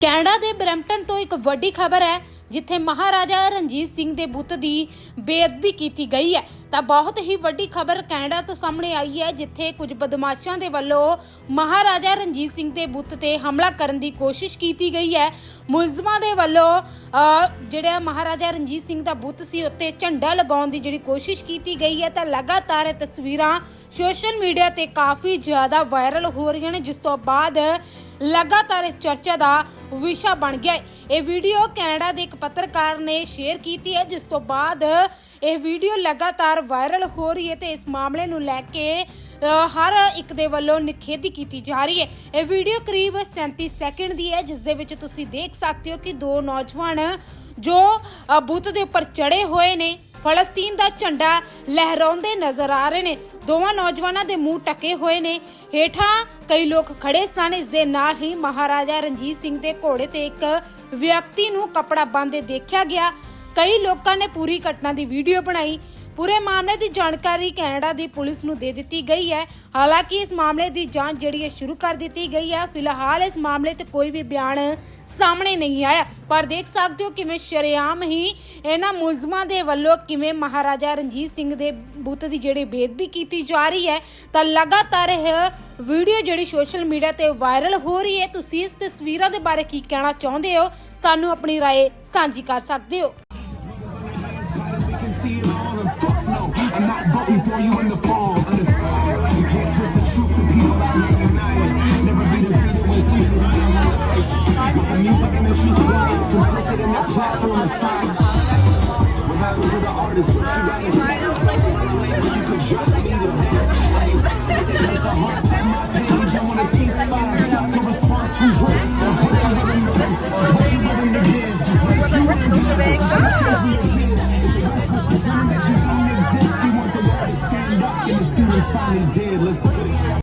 Canada ਦੇ Brampton ਤੋਂ ਇੱਕ ਵੱਡੀ ਖਬਰ ਹੈ ਜਿੱਥੇ ਮਹਾਰਾਜਾ ਰਣਜੀਤ ਸਿੰਘ ਦੇ ਬੁੱਤ ਦੀ ਬੇਅਦਬੀ ਕੀਤੀ ਗਈ ਹੈ। ਤਾਂ ਬਹੁਤ ਹੀ ਵੱਡੀ ਖਬਰ ਕੈਨੇਡਾ ਤੋਂ ਸਾਹਮਣੇ ਆਈ ਹੈ ਜਿੱਥੇ ਕੁਝ ਬਦਮਾਸ਼ਾਂ ਦੇ ਵੱਲੋਂ ਮਹਾਰਾਜਾ ਰਣਜੀਤ ਸਿੰਘ ਦੇ ਬੁੱਤ ਤੇ ਹਮਲਾ ਕਰਨ ਦੀ ਕੋਸ਼ਿਸ਼ ਕੀਤੀ ਗਈ ਹੈ। ਮੁਲਜ਼ਮਾਂ ਦੇ ਵੱਲੋਂ ਅਹ, ਜਿਹੜਾ ਮਹਾਰਾਜਾ ਰਣਜੀਤ ਸਿੰਘ ਦਾ ਬੁੱਤ ਸੀ ਉੱਤੇ ਝੰਡਾ ਲਗਾਉਣ ਦੀ ਜਿਹੜੀ ਕੋਸ਼ਿਸ਼ ਕੀਤੀ ਗਈ ਹੈ ਤਾਂ ਲਗਾਤਾਰ ਇਹ ਤਸਵੀਰਾਂ ਸੋਸ਼ਲ ਮੀਡੀਆ ਤੇ ਕਾਫੀ ਜ਼ਿਆਦਾ ਵਾਇਰਲ ਹੋ ਰਹੀਆਂ ਨੇ ਜਿਸ ਤੋਂ ਬਾਅਦ ਲਗਾਤਾਰ ਇਸ ਚਰਚਾ ਦਾ ਵਿਸ਼ਾ ਬਣ ਗਿਆ ਹੈ। ਇਹ ਵੀਡੀਓ ਕੈਨੇਡਾ ਦੇ ਇੱਕ ਪੱਤਰਕਾਰ ਨੇ ਸ਼ੇਅਰ ਕੀਤੀ ਹੈ, ਜਿਸ ਤੋਂ ਬਾਅਦ ਇਹ ਵੀਡੀਓ ਲਗਾਤਾਰ ਵਾਇਰਲ ਹੋ ਰਹੀ ਹੈ ਤੇ ਇਸ ਮਾਮਲੇ ਨੂੰ ਲੈ ਕੇ ਹਰ ਇੱਕ ਦੇ ਵੱਲੋਂ ਨਿਖੇਧੀ ਕੀਤੀ ਜਾ ਰਹੀ ਹੈ। ਇਹ ਵੀਡੀਓ ਕਰੀਬ 37 ਸੈਕਿੰਡ ਦੀ ਹੈ, ਜਿਸ ਦੇ ਵਿੱਚ ਤੁਸੀਂ ਦੇਖ ਸਕਦੇ ਹੋ ਕਿ ਦੋ ਨੌਜਵਾਨ ਜੋ ਬੁੱਤ ਦੇ ਉੱਪਰ ਚੜੇ ਹੋਏ ਨੇ ਫਲਸਤੀਨ ਦਾ ਝੰਡਾ ਲਹਿਰਾਉਂਦੇ ਨਜ਼ਰ ਆ ਰਹੇ ਨੇ। ਦੋਵਾਂ ਨੌਜਵਾਨਾਂ ਦੇ ਮੂੰਹ ਟਕੇ ਹੋਏ ਨੇ। ਹੇਠਾਂ ਕਈ ਲੋਕ ਖੜੇ ਸਨ। ਇਸ ਦੇ ਨਾਲ ਹੀ ਮਹਾਰਾਜਾ ਰਣਜੀਤ ਸਿੰਘ ਦੇ ਘੋੜੇ ਤੇ ਇੱਕ ਵਿਅਕਤੀ ਨੂੰ ਕਪੜਾ ਬੰਨ੍ਹਦੇ ਦੇਖਿਆ ਗਿਆ। ਕਈ ਲੋਕਾਂ ਨੇ ਪੂਰੀ ਘਟਨਾ ਦੀ ਵੀਡੀਓ ਬਣਾਈ। ਪੂਰੇ ਮਾਮਲੇ ਦੀ ਜਾਣਕਾਰੀ ਕੈਨੇਡਾ ਦੀ ਪੁਲਿਸ ਨੂੰ ਦੇ ਦਿੱਤੀ ਗਈ ਹੈ ਹਾਲਾਂਕਿ ਇਸ ਮਾਮਲੇ ਦੀ ਜਾਂਚ ਜਿਹੜੀ ਹੈ ਸ਼ੁਰੂ ਕਰ ਦਿੱਤੀ ਗਈ ਹੈ ਫਿਲਹਾਲ ਇਸ ਮਾਮਲੇ ਤੇ ਕੋਈ ਵੀ ਬਿਆਨ ਸਾਹਮਣੇ ਨਹੀਂ ਆਇਆ ਪਰ ਦੇਖ ਸਕਦੇ ਹੋ ਕਿਵੇਂ ਸ਼ਰੇਆਮ ਹੀ ਇਹਨਾਂ ਮੁਲਜ਼ਮਾਂ ਦੇ ਵੱਲੋਂ ਕਿਵੇਂ ਮਹਾਰਾਜਾ ਰਣਜੀਤ ਸਿੰਘ ਦੇ ਬੁੱਤ ਦੀ ਜਿਹੜੀ ਬੇਦਬੀ ਕੀਤੀ ਜਾ ਰਹੀ ਹੈ ਤਾਂ ਲਗਾਤਾਰ ਇਹ ਵੀਡੀਓ ਜਿਹੜੀ ਸੋਸ਼ਲ ਮੀਡੀਆ ਤੇ ਵਾਇਰਲ ਹੋ ਰਹੀ ਹੈ ਤੁਸੀਂ ਇਸ ਤਸਵੀਰਾਂ ਦੇ ਬਾਰੇ ਕੀ ਕਹਿਣਾ ਚਾਹੁੰਦੇ ਹੋ ਸਾਨੂੰ ਆਪਣੀ رائے ਸਾਂਝੀ ਕਰ ਸਕਦੇ ਹੋ can See it all and fuck no. I'm not voting for you in the fall. Understand? You can't twist the truth to people out here united. Never be defeated when freedom's rise. With the music playing, complicit in that platform silence. What happens to the artist? Gotta finally did. Listen.